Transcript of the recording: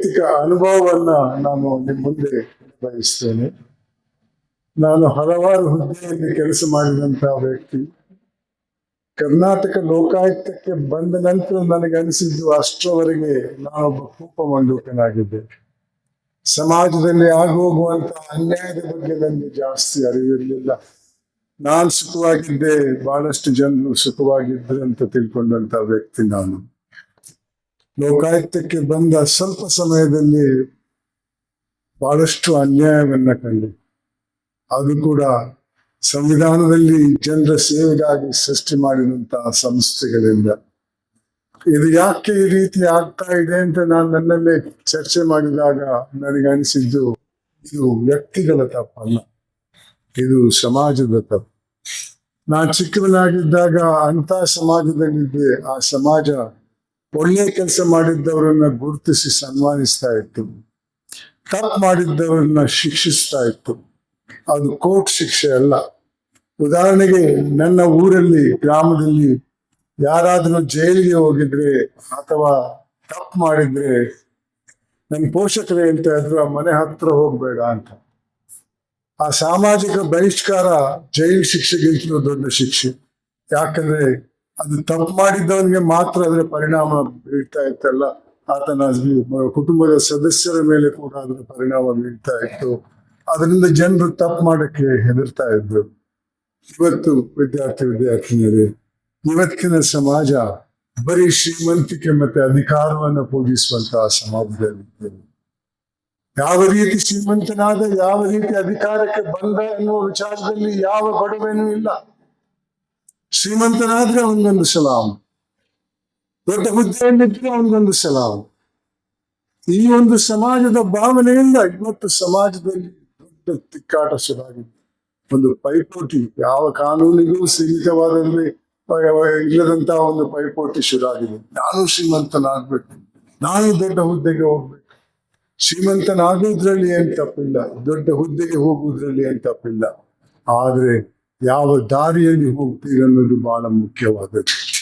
ವೈಯಕ್ತಿಕ ಅನುಭವವನ್ನ ನಾನು ನಿಮ್ಮ ಮುಂದೆ ಬಯಸ್ತೇನೆ. ನಾನು ಹಲವಾರು ಹುದ್ದೆಯಲ್ಲಿ ಕೆಲಸ ಮಾಡಿದಂತಹ ವ್ಯಕ್ತಿ. ಕರ್ನಾಟಕ ಲೋಕಾಯುಕ್ತಕ್ಕೆ ಬಂದ ನಂತರ ನನಗೆ ಅನಿಸಿದ್ದು ಅಷ್ಟರವರೆಗೆ ನಾನೊಬ್ಬ ಕೂಪ ಮಂಡೂಕನಾಗಿದ್ದೆ. ಸಮಾಜದಲ್ಲಿ ಆಗೋಗುವಂತಹ ಅನ್ಯಾಯದ ಬಗ್ಗೆ ನನಗೆ ಜಾಸ್ತಿ ಅರಿವಿರಲಿಲ್ಲ. ನಾನು ಸುಖವಾಗಿದ್ದೆ, ಬಹಳಷ್ಟು ಜನರು ಸುಖವಾಗಿದ್ರು ಅಂತ ತಿಳ್ಕೊಂಡಂತ ವ್ಯಕ್ತಿ ನಾನು. ಲೋಕಾಯುಕ್ತಕ್ಕೆ ಬಂದ ಸ್ವಲ್ಪ ಸಮಯದಲ್ಲಿ ಬಹಳಷ್ಟು ಅನ್ಯಾಯವನ್ನ ಕಂಡೆ. ಅದು ಕೂಡ ಸಂವಿಧಾನದಲ್ಲಿ ಜನರ ಸೇವೆಗಾಗಿ ಸೃಷ್ಟಿ ಮಾಡಿದಂತಹ ಸಂಸ್ಥೆಗಳಿಂದ. ಇದು ಯಾಕೆ ಈ ರೀತಿ ಆಗ್ತಾ ಇದೆ ಅಂತ ನಾನು ನನ್ನಲ್ಲೇ ಚರ್ಚೆ ಮಾಡಿದಾಗ ನನಗೆ ಅನಿಸಿದ್ದು, ಇದು ವ್ಯಕ್ತಿಗಳ ತಪ್ಪಲ್ಲ. ಇದು ಸಮಾಜದ ತಪ್ಪು. ನಾನು ಚಿಕ್ಕವನಾಗಿದ್ದಾಗ ಅಂತ ಸಮಾಜದಲ್ಲಿದ್ದೆ. ಆ ಸಮಾಜ ಒಳ್ಳೆ ಕೆಲಸ ಮಾಡಿದ್ದವರನ್ನ ಗುರುತಿಸಿ ಸನ್ಮಾನಿಸ್ತಾ ಇತ್ತು. ತಪ್ಪು ಮಾಡಿದ್ದವರನ್ನ ಶಿಕ್ಷಿಸ್ತಾ ಇತ್ತು. ಅದು ಕೋರ್ಟ್ ಶಿಕ್ಷೆ ಅಲ್ಲ. ಉದಾಹರಣೆಗೆ ನನ್ನ ಊರಲ್ಲಿ, ಗ್ರಾಮದಲ್ಲಿ ಯಾರಾದರೂ ಜೈಲಿಗೆ ಹೋಗಿದ್ರೆ ಅಥವಾ ತಪ್ಪು ಮಾಡಿದ್ರೆ ನನ್ನ ಪೋಷಕರು ಹೇಳ್ತಾ ಇದ್ರು ಆ ಮನೆ ಹತ್ರ ಹೋಗ್ಬೇಡ ಅಂತ. ಆ ಸಾಮಾಜಿಕ ಬಹಿಷ್ಕಾರ ಜೈಲು ಶಿಕ್ಷೆಗಿಂತಲೂ ದೊಡ್ಡ ಶಿಕ್ಷೆ. ಯಾಕಂದ್ರೆ ಅದು ತಪ್ಪು ಮಾಡಿದ್ದವನಿಗೆ ಮಾತ್ರ ಅದರ ಪರಿಣಾಮ ಬೀಳ್ತಾ ಇತ್ತಲ್ಲ. ಆತನ ಕುಟುಂಬದ ಸದಸ್ಯರ ಮೇಲೆ ಕೂಡ ಅದರ ಪರಿಣಾಮ ಬೀಳ್ತಾ ಇತ್ತು. ಅದರಿಂದ ಜನರು ತಪ್ಪು ಮಾಡಕ್ಕೆ ಹೆದರ್ತಾ ಇದ್ರು. ಇವತ್ತು ವಿದ್ಯಾರ್ಥಿ ವಿದ್ಯಾರ್ಥಿನಿಯರೇ, ಇವತ್ತಿನ ಸಮಾಜ ಬರೀ ಶ್ರೀಮಂತಿಕೆ ಮತ್ತೆ ಅಧಿಕಾರವನ್ನು ಪೂಜಿಸುವಂತಹ ಸಮಾಜದಲ್ಲಿ ಯಾವ ರೀತಿ ಶ್ರೀಮಂತನಾದ, ಯಾವ ರೀತಿ ಅಧಿಕಾರಕ್ಕೆ ಬಂದ ಎನ್ನುವ ವಿಚಾರದಲ್ಲಿ ಯಾವ ಗೊಡವೆನೂ ಇಲ್ಲ. ಶ್ರೀಮಂತನಾದ್ರೆ ಅವನಿಗೊಂದು ಸಲಾಮ್ ದೊಡ್ಡ ಹುದ್ದೆಯಲ್ಲಿದ್ರೆ ಅವನಿಗೊಂದು ಸಲಾಮ್ ಈ ಒಂದು ಸಮಾಜದ ಭಾವನೆಯಿಂದ ಇವತ್ತು ಸಮಾಜದಲ್ಲಿ ದೊಡ್ಡ ತಿಕ್ಕಾಟ ಶುರುವಾಗಿದೆ. ಒಂದು ಪೈಪೋಟಿ ಯಾವ ಕಾನೂನಿಗೂ ಸೀಮಿತವಾದಲ್ಲಿ ಇಲ್ಲದಂತಹ ಒಂದು ಪೈಪೋಟಿ ಶುರುವಾಗಿದೆ. ನಾನು ಶ್ರೀಮಂತನಾಗ್ಬೇಕು. ನಾನು ದೊಡ್ಡ ಹುದ್ದೆಗೆ ಹೋಗ್ಬೇಕು. ಶ್ರೀಮಂತನಾಗೋದ್ರಲ್ಲಿ ಏನ್ ತಪ್ಪಿಲ್ಲ. ದೊಡ್ಡ ಹುದ್ದೆಗೆ ಹೋಗುವುದ್ರಲ್ಲಿ ಏನ್ ತಪ್ಪಿಲ್ಲ. ಆದ್ರೆ ಯಾವ ದಾರಿಯಲ್ಲಿ ಹೋಗ್ತೀರಿ ಅನ್ನೋದು ಬಹಳ ಮುಖ್ಯವಾದದ್ದು